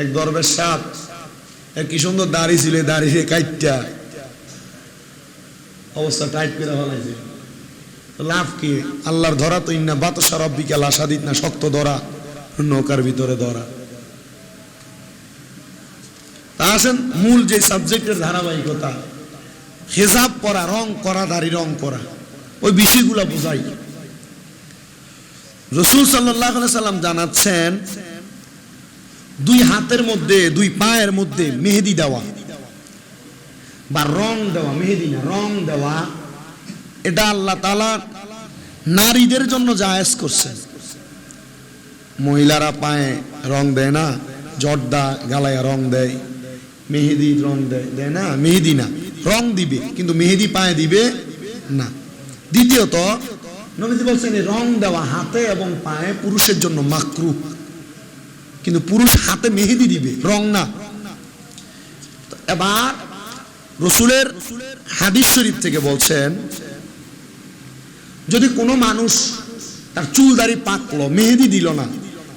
এক দরবেশ সাপ। কি সুন্দর দাড়ি ছিল দাড়ি রে কাইটটা। অবস্থা টাইট করে ফেলাইছে। লাভ কি? আল্লাহর ধরা তো ইন্না বাতাসা রব্বিকাল আশাদিত না শক্ত ধরা, নৌকার ভিতরে ধরা। তা আসেন, মূল যে সাবজেক্টের ধারাবাহিকতা। হেজাব পরা, রং করা, দাড়ি রং করা। ওই বিষয়গুলো বোঝাই। রসুল সাল্লাহ সাল্লাম জানাচ্ছেন দুই হাতের মধ্যে, দুই পায়ের মধ্যে মেহেদি দেওয়া। বা রং দেওয়া, মেহেদি না, রং দেওয়া। এটা আল্লাহ তালা নারীদের জন্য জায়েজ করছেন। মহিলারা পায়ে রং দেয় না, জর্দা গালায় রং দেয়, মেহেদি রং দেয় দেয় না, মেহেদি না, রং দিবে, কিন্তু মেহেদি পায়ে দিবে না। দ্বিতীয়ত, নবীজি বলছেন রং দেওয়া হাতে এবং পায়ে পুরুষের জন্য মাকরু। কিন্তু পুরুষ হাতে মেহেদি দিবে, রং না। এবার রসুলের হাদিস শরীফ থেকে বলছেন, যদি কোনো মানুষ তার চুল দাড়ি পাকলো, মেহেদি দিল না,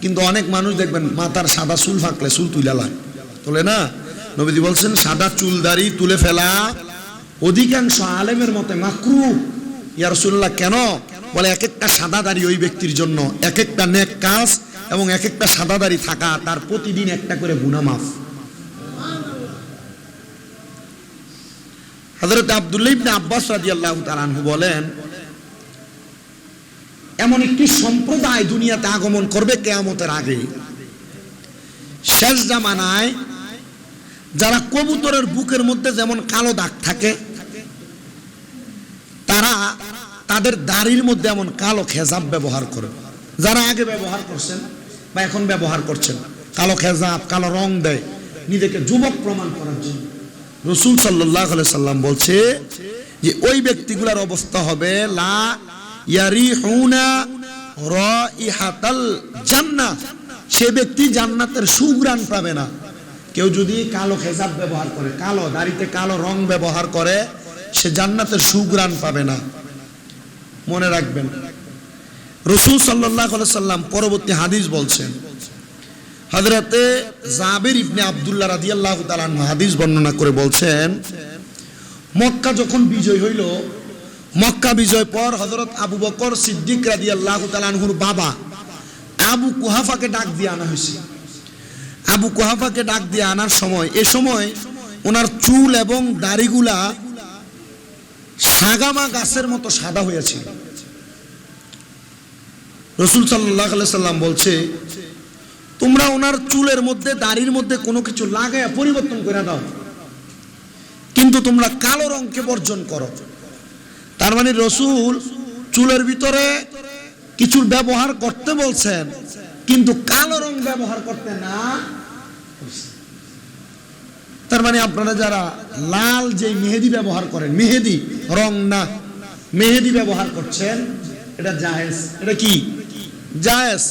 কিন্তু অনেক মানুষ দেখবেন মাথার সাদা চুল ফাঁকলে চুল তুলে লায়। তোলে না? নবীজি বলছেন, সাদা চুল দাড়ি তুলে ফেলা অধিকাংশ আলেমের মতে মাকরু। ইয়া রসুল্লাহ কেন? বলে এক একটা সাদা দাড়ি ওই ব্যক্তির জন্য এক একটা নেক কাজ এবং এক একটা সাদা দাড়ি থাকা, তার প্রতিদিন একটা করে গুনা মাফ। হজরত আবদুল্লাহ ইবনে আব্বাস রাদিয়াল্লাহু তাআলা আনহু বলেন, এমন একটি সম্প্রদায় দুনিয়াতে আগমন করবে কেয়ামতের আগে। শেষ জামানায় যারা কবুতরের বুকের মধ্যে যেমন কালো দাগ থাকে, তারা তাদের দাড়ির মধ্যে এমন কালো খেজাব ব্যবহার করে যারা আগে ব্যবহার করছেন বা এখন ব্যবহার করছেন। কালো খেজাব, কালো রং দেয়। নিজেকে যুবক প্রমাণ করার জন্য। রসুল সাল্লাহ সাল্লাম বলছে যে, ওই ব্যক্তিগুলার অবস্থা হবে, লা জান্নাহ। সে ব্যক্তি জান্নাতের সুগ্রাণ পাবে না। কেউ যদি কালো খেজাব ব্যবহার করে, কালো দাড়িতে কালো রং ব্যবহার করে, সে জান্নাতের সুগ্রাণ পাবে না। মনে রাখবেন রসুল সাল্লাহ সাল্লাম পরবর্তী হাদিস বলছেন হাজরাতে জাবের ইবনে আবদুল্লাহ রাদিয়াল্লাহ তালান হাদিস বর্ণনা করে বলছেন, মক্কা যখন বিজয় হইল, মক্কা বিজয় পর হজরত আবু বকর সিদ্দিক রাদি আল্লাহ তালানহুর বাবা আবু কুহাফাকে ডাক দিয়ে আনা হয়েছে। আবু কুহাফাকে ডাক দিয়ে আনার সময়, এ সময় ওনার চুল এবং দাড়িগুলা সাগামা গাছের মতো সাদা হয়েছিল রসুল সাল্লাহ সাল্লাম বলছে, তোমরা ওনার চুলের মধ্যে, দাড়ির মধ্যে কোনো কিছু লাগায় পরিবর্তন করে দাও। কিন্তু তোমরা কালো রংকে বর্জন করো। তার মানে রসুল চুলের ভিতরে কিছু ব্যবহার করতে বলছেন, কিন্তু কালো রং ব্যবহার করতে না তার মানে আপনারা যারা লাল যে মেহেদি ব্যবহার করেন, মেহেদি রং না, মেহেদি ব্যবহার করছেন, এটা জাহেজ এটা কি? জায়েজ।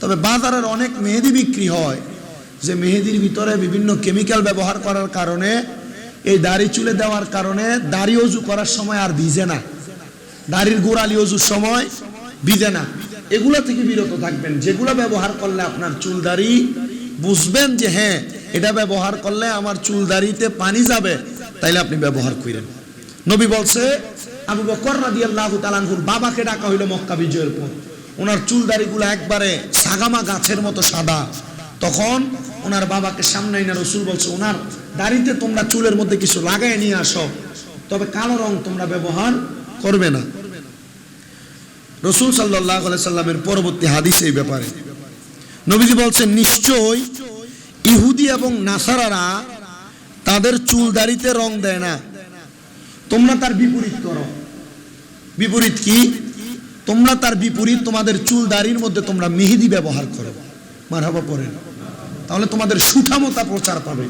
তবে বাজারের অনেক মেহেদি বিক্রি হয়। যে মেহেদির ভিতরে বিভিন্ন কেমিক্যাল ব্যবহার করার কারণে, এই দাড়ি চুলে দেওয়ার কারণে দাড়ি অজু করার সময় আর ভিজে না। দাড়ির গোড়ালি অজুর সময় ভিজে না। এগুলো থেকে বিরত থাকবেন। যেগুলো ব্যবহার করলে আপনার চুল দাড়ি, বুঝবেন যে হ্যাঁ এটা ব্যবহার করলে আমার চুল দাড়িতে পানি যাবে, তাইলে আপনি ব্যবহার করেন নবী বলছে, আবু বকর রাদিয়াল্লাহু তাআলাহুর বাবাকে ডাকা হইল মক্কা বিজয়ের পর ওনার চুল দাড়িগুলো একবারে সাগামা গাছের মতো সাদা। তখন ওনার বাবাকে সামনে না রসুল বলছে, ওনার দাড়িতে তোমরা চুলের মধ্যে কিছু লাগাই নিয়ে আসো, তবে কালো রং তোমরা ব্যবহার করবে না। রসুল সাল্লাহ সাল্লামের পরবর্তী হাদিস এই ব্যাপারে। নবীজি বলছেন নিশ্চয় ইহুদি এবং নাসারারা তাদের চুল দাড়িতে রং দেয় না। তোমরা তার বিপরীত করো। বিপরীত কি? তোমরা তার বিপরীত, তোমাদের চুল দাড়ির মধ্যে তোমরা মেহেদি ব্যবহার করো। মারহাবা পড়েন তাহলে তোমাদের সুঠামতা প্রচার পাবে।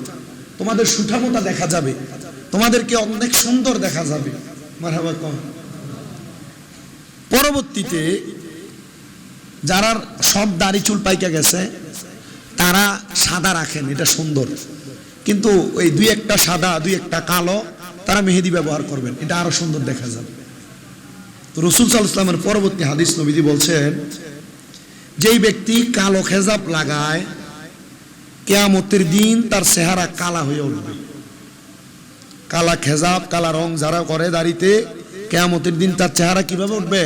তোমাদের সুঠামতা দেখা যাবে। তোমাদেরকে অনেক সুন্দর দেখা যাবে। মারহাবা কম। পরবর্তীতে যারা সব দাড়ি চুল পাইকা গেছে, তারা সাদা রাখেন, এটা সুন্দর। কিন্তু ওই দুই একটা সাদা, দুই একটা কালো, তারা মেহেদি ব্যবহার করবেন। এটা আরও সুন্দর দেখা যাবে। তো রসুল সাল ইসলামের পরবর্তী হাদিস নবীজি বলছেন, যেই ব্যক্তি কালো খেজাব লাগায়, কেয়ামতের দিন তার চেহারা কালা হয়ে উঠবে। কালা খেজাব, কালা রং যারা করে দাড়িতে, কেয়ামতের দিন তার চেহারা কীভাবে উঠবে?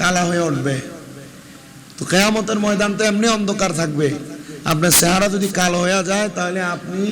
কালা হয়ে উঠবে। তো কেয়ামতের ময়দান তো এমনি অন্ধকার থাকবে। আপনার চেহারা যদি কালো হয়ে যায়, তাহলে আপনি